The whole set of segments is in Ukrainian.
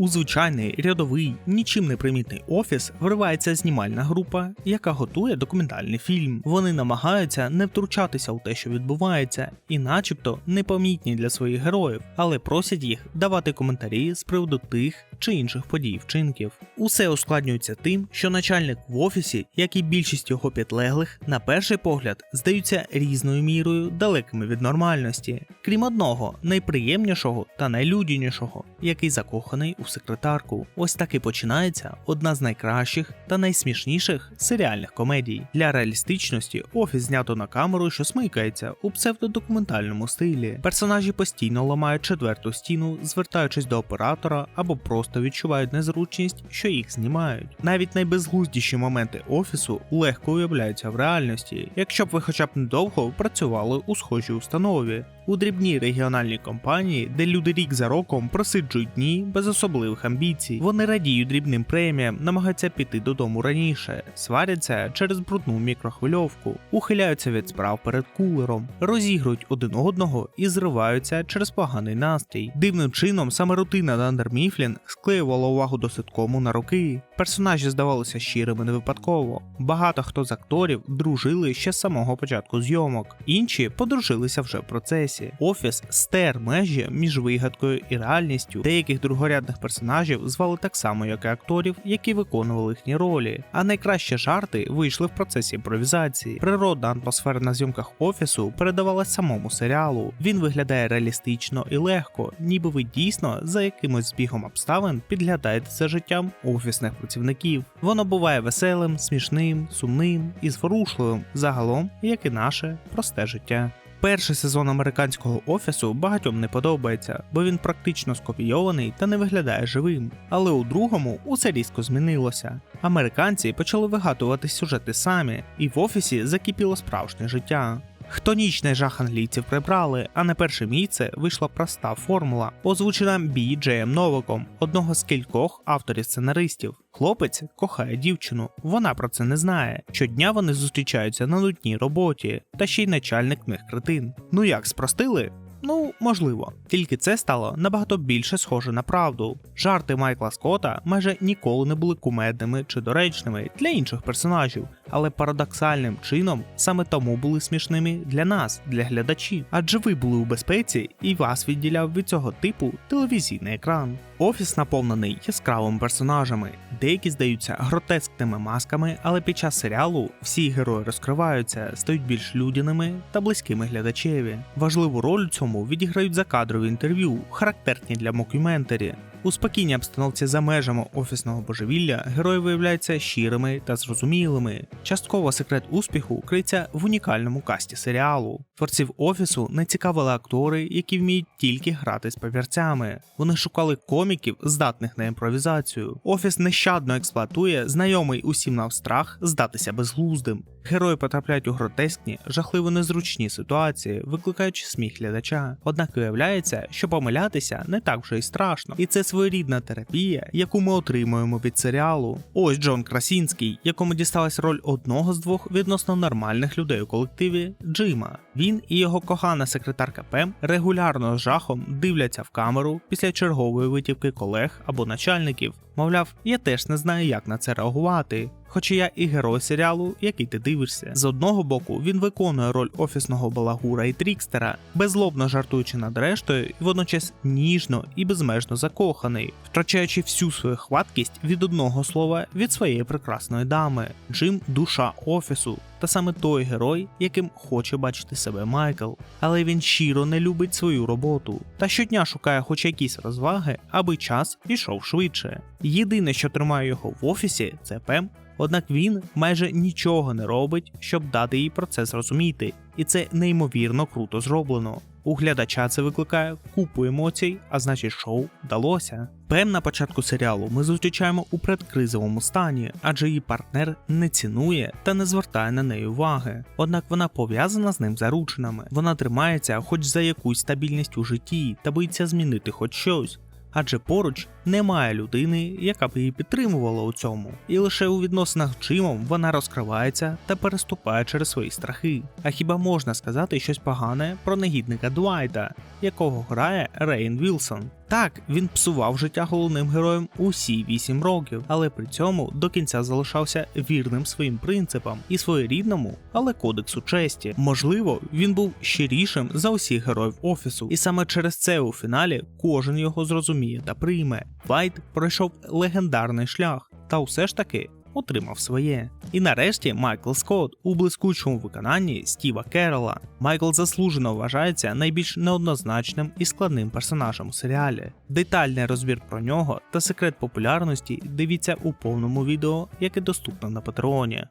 У звичайний рядовий, нічим не примітний офіс вривається знімальна група, яка готує документальний фільм. Вони намагаються не втручатися у те, що відбувається, і, начебто, непомітні для своїх героїв, але просять їх давати коментарі з приводу тих чи інших подій вчинків. Усе ускладнюється тим, що начальник в офісі, як і більшість його підлеглих, на перший погляд здаються різною мірою далекими від нормальності, крім одного найприємнішого та найлюдянішого, який закоханий у секретарку. Ось так і починається одна з найкращих та найсмішніших серіальних комедій. Для реалістичності офіс знято на камеру, що смикається у псевдодокументальному стилі. Персонажі постійно ламають четверту стіну, звертаючись до оператора або просто відчувають незручність, що їх знімають. Навіть найбезглуздіші моменти офісу легко уявляються в реальності, якщо б ви хоча б недовго працювали у схожій установі. У дрібній регіональній компанії, де люди рік за роком просиджують дні без особливих амбіцій. Вони радіють дрібним преміям, намагаються піти додому раніше, сваряться через брудну мікрохвильовку, ухиляються від справ перед кулером, розігрують один одного і зриваються через поганий настрій. Дивним чином саме рутина Дандер Міфлін склеювала увагу до ситкому на роки. Персонажі здавалися щирими не випадково. Багато хто з акторів дружили ще з самого початку зйомок, інші подружилися вже в процесі. Офіс стер межі між вигадкою і реальністю. Деяких другорядних персонажів звали так само, як і акторів, які виконували їхні ролі. А найкращі жарти вийшли в процесі імпровізації. Природна атмосфера на зйомках офісу передавалась самому серіалу. Він виглядає реалістично і легко, ніби ви дійсно за якимось збігом обставин підглядаєте за життям офісних працівників. Воно буває веселим, смішним, сумним і зворушливим, загалом, як і наше просте життя. Перший сезон американського офісу багатьом не подобається, бо він практично скопійований та не виглядає живим. Але у другому усе різко змінилося. Американці почали вигадувати сюжети самі, і в офісі закипіло справжнє життя. Хто ніч жах англійців прибрали, а на перше місце вийшла проста формула, озвучена Бі Джеєм Новаком, одного з кількох авторів сценаристів. Хлопець кохає дівчину, вона про це не знає. Щодня вони зустрічаються на нудній роботі, та ще й начальник них кретин. Ну як спростили? Ну, можливо, тільки це стало набагато більше схоже на правду. Жарти Майкла Скотта майже ніколи не були кумедними чи доречними для інших персонажів, але парадоксальним чином саме тому були смішними для нас, для глядачів. Адже ви були у безпеці і вас відділяв від цього типу телевізійний екран. Офіс наповнений яскравими персонажами, деякі здаються гротескними масками, але під час серіалу всі герої розкриваються, стають більш людяними та близькими глядачеві. Важливу роль у цьому відіграють закадрові інтерв'ю, характерні для мокюментарі. У спокійній обстановці за межами офісного божевілля герої виявляються щирими та зрозумілими. Частково секрет успіху криється в унікальному касті серіалу. Творців офісу не цікавили актори, які вміють тільки грати з папірцями. Вони шукали коміків, здатних на імпровізацію. Офіс нещадно експлуатує знайомий усім навстрах здатися безглуздим. Герої потрапляють у гротескні, жахливо незручні ситуації, викликаючи сміх глядача. Однак виявляється, що помилятися не так вже й страшно, і це своєрідна терапія, яку ми отримуємо від серіалу. Ось Джон Красінський, якому дісталась роль одного з двох відносно нормальних людей у колективі Джима. Він і його кохана секретарка Пем регулярно з жахом дивляться в камеру після чергової витівки колег або начальників. Мовляв, я теж не знаю, як на це реагувати. Хоча я і герой серіалу, який ти дивишся. З одного боку, він виконує роль офісного балагура і трікстера, беззлобно жартуючи над рештою, і водночас ніжно і безмежно закоханий, втрачаючи всю свою хваткість від одного слова від своєї прекрасної дами. Джим душа офісу, та саме той герой, яким хоче бачити себе Майкл. Але він щиро не любить свою роботу та щодня шукає хоч якісь розваги, аби час пішов швидше. Єдине, що тримає його в офісі, це Пем. Однак він майже нічого не робить, щоб дати їй про це зрозуміти, і це неймовірно круто зроблено. У глядача це викликає купу емоцій, а значить, шоу вдалося. Пем на початку серіалу ми зустрічаємо у предкризовому стані, адже її партнер не цінує та не звертає на неї уваги. Однак вона пов'язана з ним заручинами. Вона тримається хоч за якусь стабільність у житті та боїться змінити хоч щось адже поруч немає людини, яка б її підтримувала у цьому, і лише у відносинах з Джимом вона розкривається та переступає через свої страхи. А хіба можна сказати щось погане про негідника Дуайта, якого грає Рейн Вілсон? Так, він псував життя головним героям усі 8 років, але при цьому до кінця залишався вірним своїм принципам і своєрідному, але кодексу честі. Можливо, він був щирішим за усіх героїв офісу, і саме через це у фіналі кожен його зрозуміє та прийме. Вайт пройшов легендарний шлях, та все ж таки отримав своє. І нарешті Майкл Скотт у блискучому виконанні Стіва Керрола. Майкл заслужено вважається найбільш неоднозначним і складним персонажем у серіалі. Детальний розбір про нього та секрет популярності дивіться у повному відео, яке доступно на Патреоні.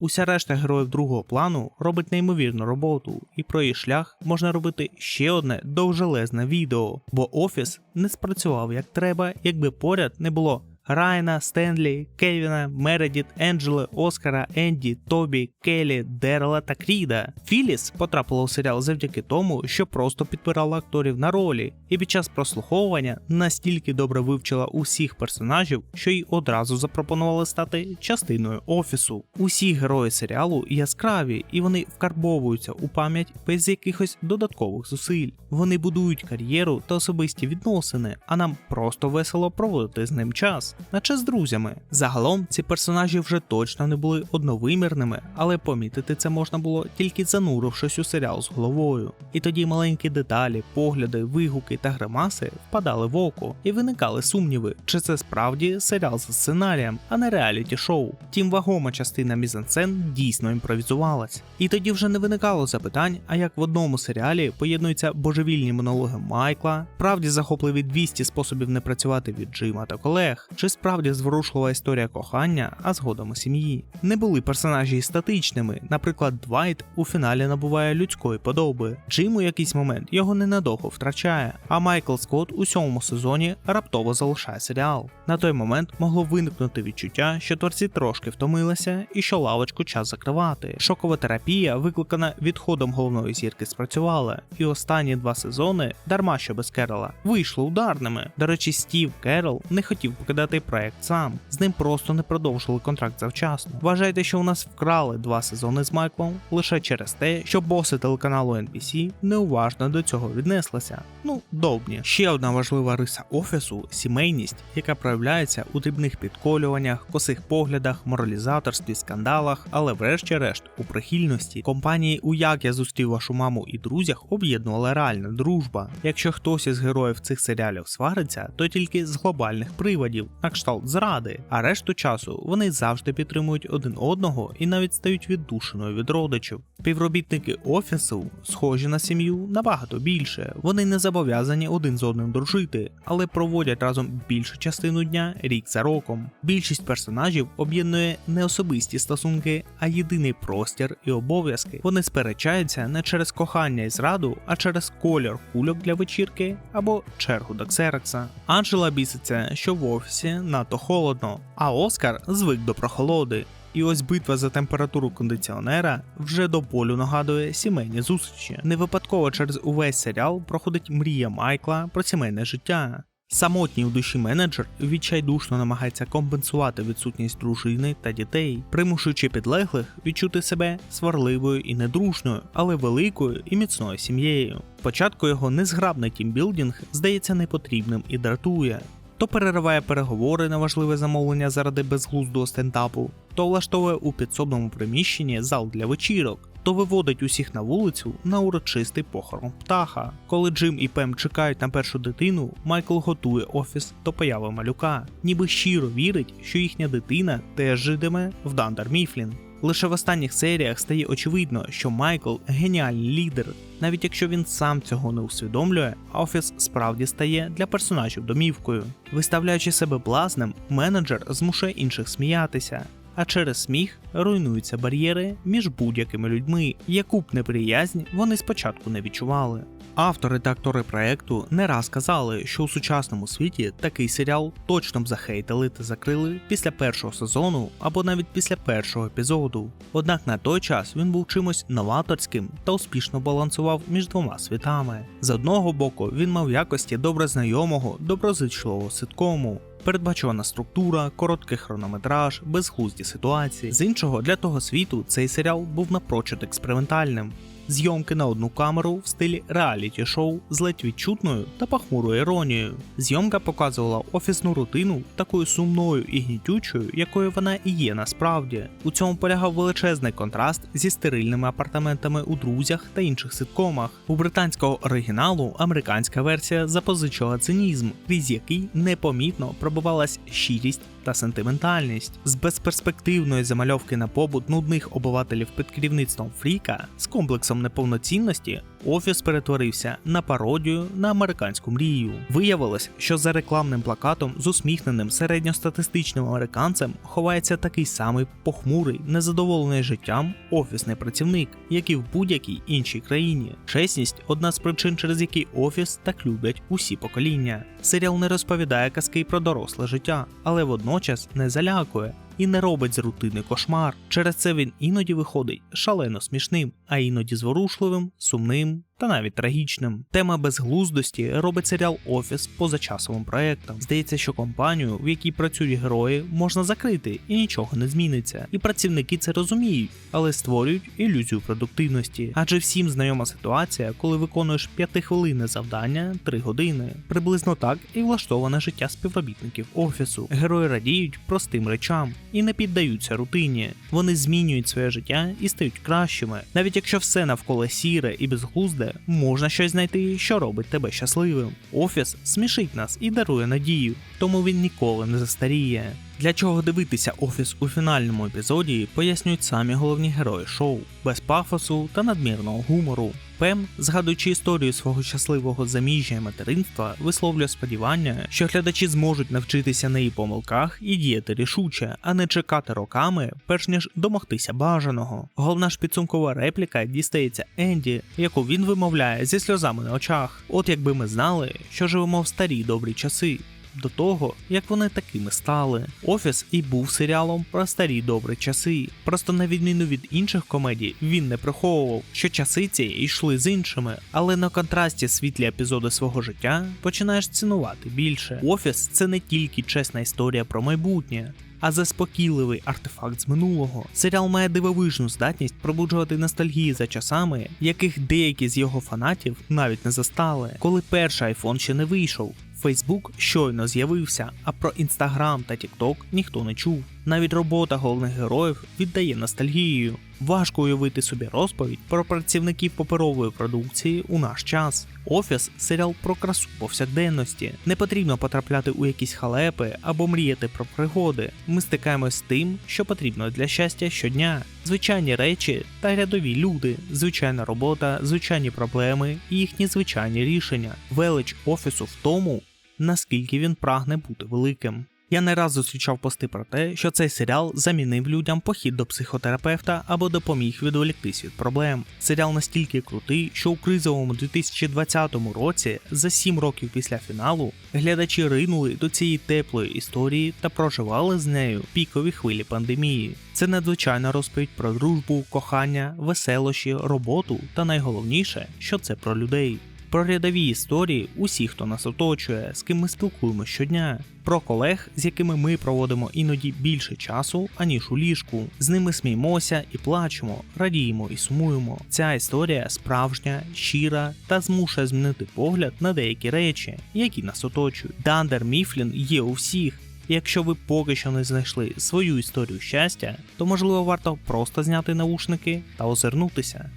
Уся решта героїв другого плану робить неймовірну роботу, і про її шлях можна робити ще одне довжелезне відео, бо офіс не спрацював як треба, якби поряд не було Райана, Стенлі, Кевіна, Мередіт, Енджели, Оскара, Енді, Тобі, Келі, Дерла та Кріда. Філіс потрапила у серіал завдяки тому, що просто підбирала акторів на ролі, і під час прослуховування настільки добре вивчила усіх персонажів, що їй одразу запропонували стати частиною офісу. Усі герої серіалу яскраві, і вони вкарбовуються у пам'ять без якихось додаткових зусиль. Вони будують кар'єру та особисті відносини, а нам просто весело проводити з ним час наче з друзями. Загалом ці персонажі вже точно не були одновимірними, але помітити це можна було тільки занурившись у серіал з головою. І тоді маленькі деталі, погляди, вигуки та гримаси впадали в око, і виникали сумніви, чи це справді серіал за сценарієм, а не реаліті шоу. Тім вагома частина мізансцен дійсно імпровізувалась. І тоді вже не виникало запитань, а як в одному серіалі поєднуються божевільні монологи Майкла, правді захопливі 200 способів не працювати від Джима та колег, чи справді зворушлива історія кохання, а згодом і сім'ї. Не були персонажі статичними. Наприклад, Двайт у фіналі набуває людської подоби. Джим у якийсь момент його ненадовго втрачає, а Майкл Скотт у сьомому сезоні раптово залишає серіал. На той момент могло виникнути відчуття, що творці трошки втомилися і що лавочку час закривати. Шокова терапія, викликана відходом головної зірки, спрацювала, і останні два сезони, дарма що без Керола, вийшли ударними. До речі, Стів Керол не хотів покидати цей проект сам. З ним просто не продовжили контракт завчасно. Вважайте, що у нас вкрали два сезони з Майклом лише через те, що боси телеканалу NBC неуважно до цього віднеслися. Ну, довбні. Ще одна важлива риса офісу сімейність, яка проявляється у дрібних підколюваннях, косих поглядах, моралізаторстві, скандалах, але врешті-решт у прихильності компанії у як я зустрів вашу маму і друзях об'єднувала реальна дружба. Якщо хтось із героїв цих серіалів свариться, то тільки з глобальних приводів, на кшталт зради, а решту часу вони завжди підтримують один одного і навіть стають віддушиною від родичів. Співробітники офісу схожі на сім'ю набагато більше. Вони не зобов'язані один з одним дружити, але проводять разом більшу частину дня рік за роком. Більшість персонажів об'єднує не особисті стосунки, а єдиний простір і обов'язки. Вони сперечаються не через кохання і зраду, а через кольор кульок для вечірки або чергу до ксерокса. Анджела біситься, що в офісі надто холодно, а Оскар звик до прохолоди. І ось битва за температуру кондиціонера вже до болю нагадує сімейні зустрічі. Не випадково через увесь серіал проходить мрія Майкла про сімейне життя. Самотній у душі менеджер відчайдушно намагається компенсувати відсутність дружини та дітей, примушуючи підлеглих відчути себе сварливою і недружною, але великою і міцною сім'єю. Спочатку його незграбний тімбілдінг здається непотрібним і дратує. То перериває переговори на важливе замовлення заради безглуздого стендапу, то влаштовує у підсобному приміщенні зал для вечірок, то виводить усіх на вулицю на урочистий похорон птаха. Коли Джим і Пем чекають на першу дитину, Майкл готує офіс до появи малюка, ніби щиро вірить, що їхня дитина теж житиме в Дандер Міфлін. Лише в останніх серіях стає очевидно, що Майкл геніальний лідер, навіть якщо він сам цього не усвідомлює, офіс справді стає для персонажів домівкою. Виставляючи себе блазним, менеджер змушує інших сміятися. А через сміх руйнуються бар'єри між будь-якими людьми, яку б неприязнь вони спочатку не відчували. Автори та актори проекту не раз казали, що у сучасному світі такий серіал точно б захейтили та закрили після першого сезону або навіть після першого епізоду. Однак на той час він був чимось новаторським та успішно балансував між двома світами. З одного боку, він мав якості добре знайомого, доброзичливого ситкому. Передбачувана структура, короткий хронометраж, безглузді ситуації. З іншого, для того світу цей серіал був напрочуд експериментальним. Зйомки на одну камеру в стилі реаліті-шоу з ледь відчутною та похмурою іронією. Зйомка показувала офісну рутину такою сумною і гнітючою, якою вона і є насправді. У цьому полягав величезний контраст зі стерильними апартаментами у друзях та інших ситкомах. У британського оригіналу американська версія запозичила цинізм, крізь який непомітно пробивалась щирість та сентиментальність з безперспективної замальовки на побут нудних обивателів під керівництвом Фріка з комплексом неповноцінності. Офіс перетворився на пародію на американську мрію. Виявилось, що за рекламним плакатом з усміхненим середньостатистичним американцем ховається такий самий похмурий, незадоволений життям офісний працівник, як і в будь-якій іншій країні. Чесність одна з причин, через які офіс так люблять усі покоління. Серіал не розповідає казки про доросле життя, але водночас не залякує. І не робить з рутини кошмар. Через це він іноді виходить шалено смішним, а іноді зворушливим, сумним та навіть трагічним. Тема безглуздості робить серіал Офіс позачасовим проектом. Здається, що компанію, в якій працюють герої, можна закрити і нічого не зміниться. І працівники це розуміють, але створюють ілюзію продуктивності. Адже всім знайома ситуація, коли виконуєш п'ятихвилинне завдання 3 години. Приблизно так і влаштоване життя співробітників офісу. Герої радіють простим речам і не піддаються рутині. Вони змінюють своє життя і стають кращими. Навіть якщо все навколо сіре і безглузде, можна щось знайти, що робить тебе щасливим. Офіс смішить нас і дарує надію, тому він ніколи не застаріє. Для чого дивитися офіс у фінальному епізоді, пояснюють самі головні герої шоу, без пафосу та надмірного гумору. Пем, згадуючи історію свого щасливого заміжжя і материнства, висловлює сподівання, що глядачі зможуть навчитися на її помилках і діяти рішуче, а не чекати роками, перш ніж домогтися бажаного. Головна ж підсумкова репліка дістається Енді, яку він вимовляє зі сльозами на очах. От якби ми знали, що живемо в старі добрі часи до того, як вони такими стали. Офіс і був серіалом про старі добрі часи. Просто на відміну від інших комедій, він не приховував, що часи ці йшли з іншими, але на контрасті світлі епізоди свого життя починаєш цінувати більше. Офіс це не тільки чесна історія про майбутнє. А заспокійливий артефакт з минулого. Серіал має дивовижну здатність пробуджувати ностальгії за часами, яких деякі з його фанатів навіть не застали, коли перший айфон ще не вийшов. Фейсбук щойно з'явився, а про інстаграм та Тікток ніхто не чув. Навіть робота головних героїв віддає ностальгією. Важко уявити собі розповідь про працівників паперової продукції у наш час. Офіс серіал про красу повсякденності. Не потрібно потрапляти у якісь халепи або мріяти про пригоди. Ми стикаємось з тим, що потрібно для щастя щодня. Звичайні речі та рядові люди, звичайна робота, звичайні проблеми і їхні звичайні рішення. Велич офісу в тому, наскільки він прагне бути великим. Я не раз зустрічав пости про те, що цей серіал замінив людям похід до психотерапевта або допоміг відволіктись від проблем. Серіал настільки крутий, що у кризовому 2020 році, за 7 років після фіналу, глядачі ринули до цієї теплої історії та проживали з нею пікові хвилі пандемії. Це надзвичайна розповідь про дружбу, кохання, веселощі, роботу та найголовніше, що це про людей. Про рядові історії усіх, хто нас оточує, з ким ми спілкуємося щодня, про колег, з якими ми проводимо іноді більше часу, аніж у ліжку. З ними сміємося і плачемо, радіємо і сумуємо. Ця історія справжня, щира та змушує змінити погляд на деякі речі, які нас оточують. Дандер Міфлін є у всіх. Якщо ви поки що не знайшли свою історію щастя, то можливо варто просто зняти наушники та озирнутися.